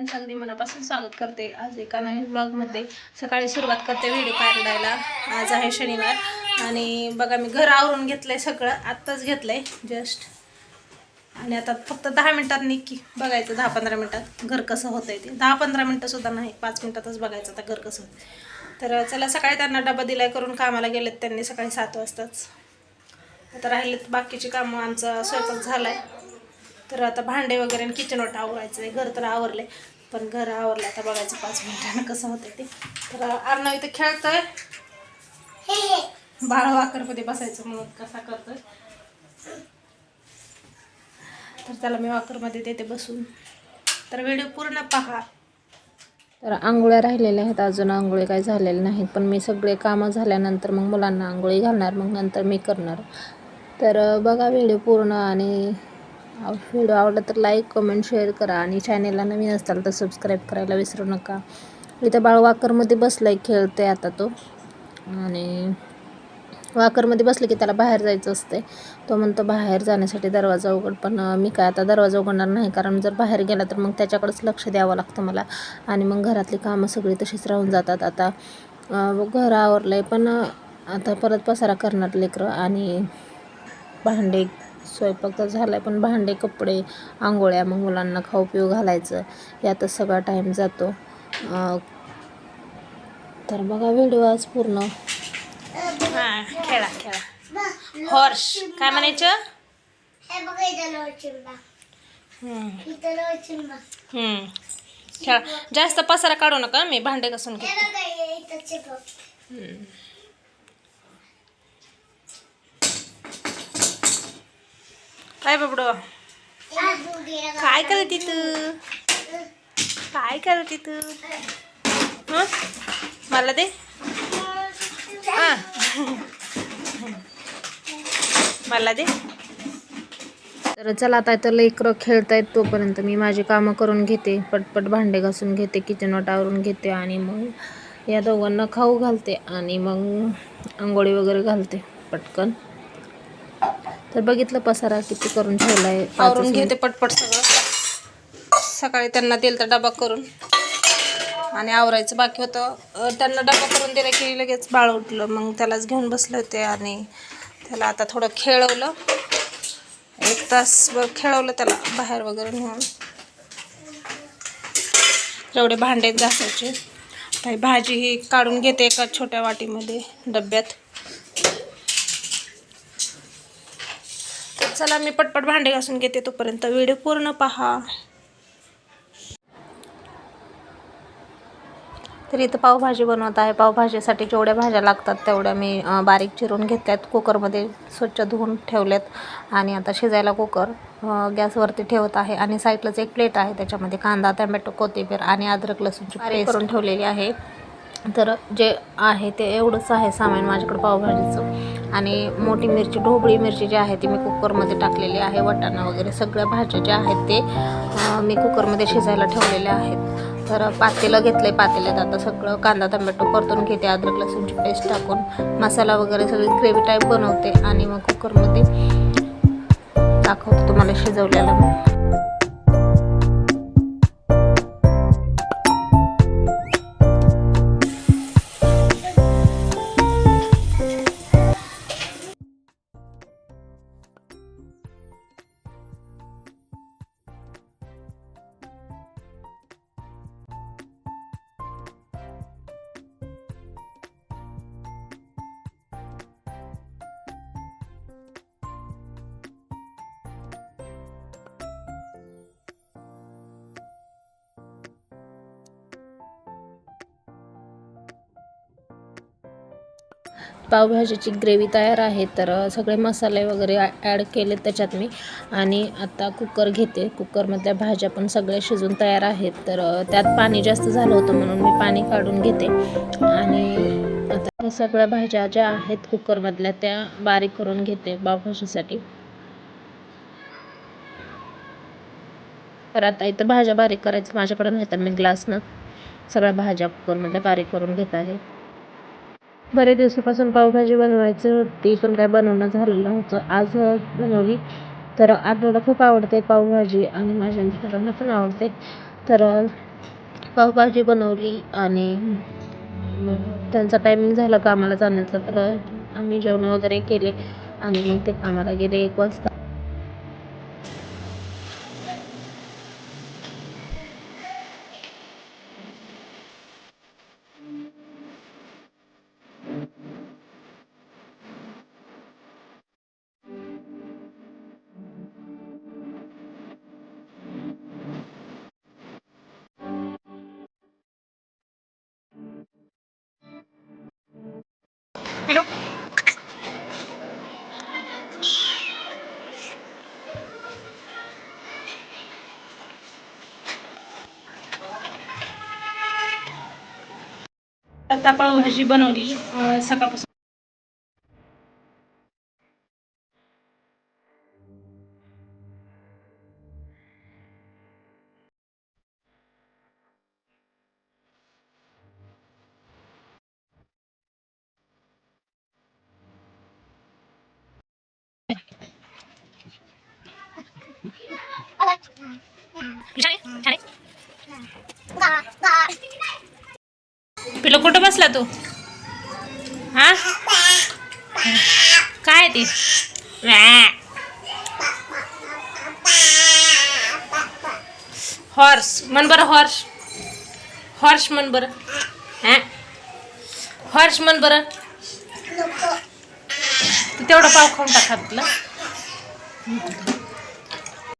सगळ्यांचं अगदी मनापासून स्वागत करते. आज एका नवीन ब्लॉगमध्ये सकाळी सुरुवात करते व्हिडिओ काढायला. आज आहे शनिवार आणि बघा मी घर आवरून घेतलं आहे सगळं. आत्ताच घेतलं आहे जस्ट आणि आता फक्त दहा मिनटात निक्की बघायचं दहा पंधरा मिनटात घर कसं होतं ते. दहा पंधरा मिनटंसुद्धा नाही पाच मिनटातच बघायचं आता घर कसं होतं तर चला सकाळी त्यांना डबा दिलाय करून कामाला गेलेत त्यांनी सकाळी सात वाजताच. आता राहिलेत बाकीची कामं. आमचा स्वयंपाक आहे तर आता भांडे वगैरे आणि किचन वाट आवरायचं आहे घर तर आवरले पण घर आवरलं आता बघायचं पाच मिनिटानं कसं होतंय ते. तर अर्णव इथं खेळतोय. बाळ वाकरमध्ये बसायचं म्हणून कसा करतोय. तर त्याला मी वाकरमध्ये देते बसून. तर व्हिडिओ पूर्ण पहा. तर आंघोळ्या राहिलेल्या आहेत. अजून आंघोळी काही झालेल्या नाहीत पण मी सगळे कामं झाल्यानंतर मग मुलांना आंघोळी घालणार मग नंतर मी करणार. तर बघा व्हिडिओ पूर्ण आणि व्हिडिओ आवडला तर लाईक कमेंट शेअर करा. आणि चॅनेलला नवीन असताल तर सबस्क्राईब करायला विसरू नका. इथं बाळ वाकरमध्ये बसलाय आहे आता तो. आणि वाकरमध्ये बसलं की त्याला बाहेर जायचं असते तो म्हणतो बाहेर जाण्यासाठी दरवाजा उघड. पण मी काय आता दरवाजा उघडणार नाही. कारण जर बाहेर गेला तर मग त्याच्याकडेच लक्ष द्यावं लागतं मला. आणि मग घरातली कामं सगळी तशीच राहून जातात आता. घर आवरलं आहे पण आता परत पसारा करणार लेकरं. आणि भांडे स्वयंपाक तर झाला आहे पण भांडे कपडे आंघोळ्या मग मुलांना खाऊ पिऊ घालायचं. यातच सगळा टाईम जातो. अं, तर बघा व्हिडिओ आज पूर्ण. हां खेळा खेळा. हॉर्स काय म्हणायचं? हे. खेळा. जास्त पसारा काढू नका मी भांडे घासून हे घेते बघा हे इथं चिंबा काय बाबडो? काय करत तू? काय करत तू? हं? मला दे. हां. मला दे. तर चला आता तर लेकरं खेळत आहेत तोपर्यंत मी माझी कामं करून घेते. पटपट भांडे घासून घेते किचन वाट आवरून घेते आणि मग या दोघांना खाऊ घालते आणि मग आंघोळी वगैरे घालते पटकन. तर बघितलं पसारा किती करून ठेवला आहे आवरून घेते पटपट सगळं. सकाळी त्यांना दिलं तर डबा करून. आणि आवरायचं बाकी होतं. त्यांना डबा करून दिला की लगेच बाळ उठलं. मग त्यालाच घेऊन बसले होते आणि त्याला आता थोडं खेळवलं. एक तासभर खेळवलं त्याला बाहेर वगैरे नेऊन. एवढे भांडे घासायचे. काही भाजी ही काढून घेते एका छोट्या वाटीमध्ये डब्यात तर चला मी पटपट भांडे घासून घेते तोपर्यंत. व्हिडिओ पूर्ण पहा. तर इथं पावभाजी बनवत आहे. पावभाजीसाठी जेवढ्या भाज्या लागतात तेवढ्या मी बारीक चिरून घेतल्यात. कुकरमध्ये स्वच्छ धुवून ठेवल्यात. आणि आता शिजायला कुकर गॅसवरती ठेवत आहे. आणि साईडलाच एक प्लेट आहे. त्याच्यामध्ये कांदा टमॅटो कोथिंबीर आणि अद्रक लसूणची पेस्ट करून ठेवलेली आहे. तर जे आहे ते एवढंच आहे सामान माझ्याकडं पावभाजीचं. आणि मोठी मिरची ढोबळी मिरची जी आहे ती मी कुकरमध्ये टाकलेली आहे. वटाणा वगैरे सगळ्या भाज्या ज्या आहेत ते मी कुकरमध्ये शिजायला ठेवलेल्या आहेत. तर पातेलं घेतलं आहे पातेल्यात आता सगळं कांदा टमॅटो परतून घेते. अद्रक लसूणची पेस्ट टाकून मसाला वगैरे सगळी ग्रेव्ही टाईप बनवते आणि मग कुकरमध्ये दाखवते तुम्हाला शिजवलेलं. पावभाजीची ग्रेव्ही तयार आहे तर सगळे मसाले वगैरे ॲड केले त्याच्यात मी. आणि आता कुकर घेते. कुकरमधल्या भाज्या पण सगळ्या शिजून तयार आहेत. तर त्यात पाणी जास्त झालं होतं म्हणून मी पाणी काढून घेते. आणि आता ह्या सगळ्या भाज्या ज्या आहेत कुकरमधल्या त्या बारीक करून घेते पावभाजीसाठी. तर आता इथं भाज्या बारीक करायचं. माझ्याकडे नाही तर मी ग्लासनं सगळ्या भाज्या कुकरमधल्या बारीक करून घेत आहे. बरेच दिवसापासून पावभाजी बनवायची होती पण काय बनवणं झालं नव्हतं. आज बनवली. तर आजोला खूप आवडते पावभाजी आणि माझ्या मिस्टरांना पण आवडते. तर पावभाजी बनवली आणि मग त्यांचा टायमिंग झाला कामाला जाण्याचा. तर आम्ही जेवण वगैरे केले आणि मग ते कामाला गेले एक वाजता. आता पावभाजी बनवली अं, सकाळपासून पिलो कुठं बसला तू? हा? काय ते? हॉर्स म्हण बरं हॉर्स. हॉर्स म्हण बरं. हॉर्स म्हण बरं. तू तेवढं पाव खाऊन टाका